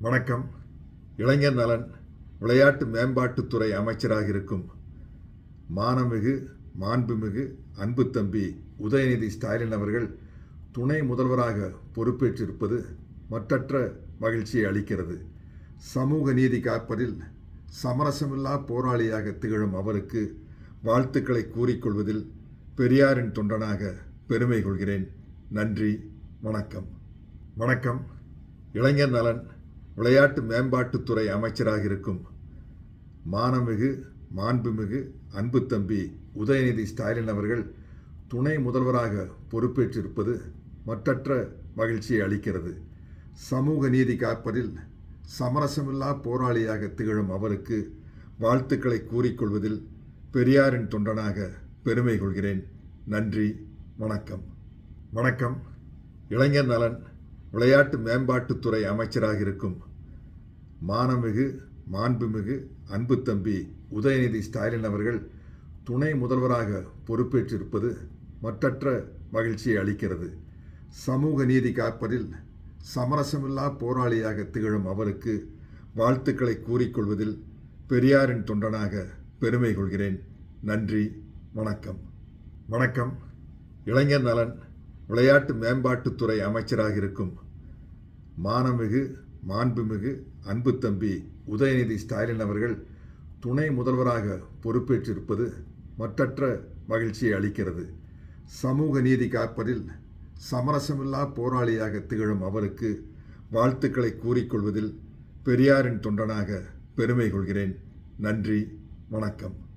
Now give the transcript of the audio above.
வணக்கம். இளைஞர் நலன் விளையாட்டு மேம்பாட்டுத்துறை அமைச்சராக இருக்கும் மானமிகு மாண்புமிகு அன்பு தம்பி உதயநிதி ஸ்டாலின் அவர்கள் துணை முதல்வராக பொறுப்பேற்றிருப்பது மற்றற்ற மகிழ்ச்சியை அளிக்கிறது. சமூக நீதி காப்பதில் சமரசமில்லா போராளியாக திகழும் அவருக்கு வாழ்த்துக்களை கூறிக்கொள்வதில் பெரியாரின் தொண்டனாக பெருமை கொள்கிறேன். நன்றி வணக்கம். வணக்கம். இளைஞர் நலன் விளையாட்டு மேம்பாட்டுத்துறை அமைச்சராக இருக்கும் மானமிகு மாண்புமிகு அன்பு தம்பி உதயநிதி ஸ்டாலின் அவர்கள் துணை முதல்வராக பொறுப்பேற்றிருப்பது மற்றற்ற மகிழ்ச்சியை அளிக்கிறது. சமூக நீதி காப்பதில் சமரசமில்லா போராளியாக திகழும் அவருக்கு வாழ்த்துக்களை கூறிக்கொள்வதில் பெரியாரின் தொண்டனாக பெருமை கொள்கிறேன். நன்றி வணக்கம். வணக்கம். இளைஞர் நலன். விளையாட்டு மேம்பாட்டுத்துறை அமைச்சராக இருக்கும் மானமிகு மாண்புமிகு அன்பு தம்பி உதயநிதி ஸ்டாலின் அவர்கள் துணை முதல்வராக பொறுப்பேற்றிருப்பது மற்றற்ற மகிழ்ச்சியை அளிக்கிறது. சமூக நீதி காப்பதில் சமரசமில்லா போராளியாக திகழும் அவருக்கு வாழ்த்துக்களை கூறிக்கொள்வதில் பெரியாரின் தொண்டனாக பெருமை கொள்கிறேன். நன்றி வணக்கம். வணக்கம். இளைஞர் நலன் விளையாட்டு மேம்பாட்டுத்துறை அமைச்சராக இருக்கும் மானமிகு மாண்புமிகு அன்பு தம்பி உதயநிதி ஸ்டாலின் அவர்கள் துணை முதல்வராக பொறுப்பேற்றிருப்பது மற்றற்ற மகிழ்ச்சியை அளிக்கிறது. சமூக நீதி காப்பதில் சமரசமில்லா போராளியாக திகழும் அவருக்கு வாழ்த்துக்களை கூறிக்கொள்வதில் பெரியாரின் தொண்டனாக பெருமை கொள்கிறேன். நன்றி வணக்கம்.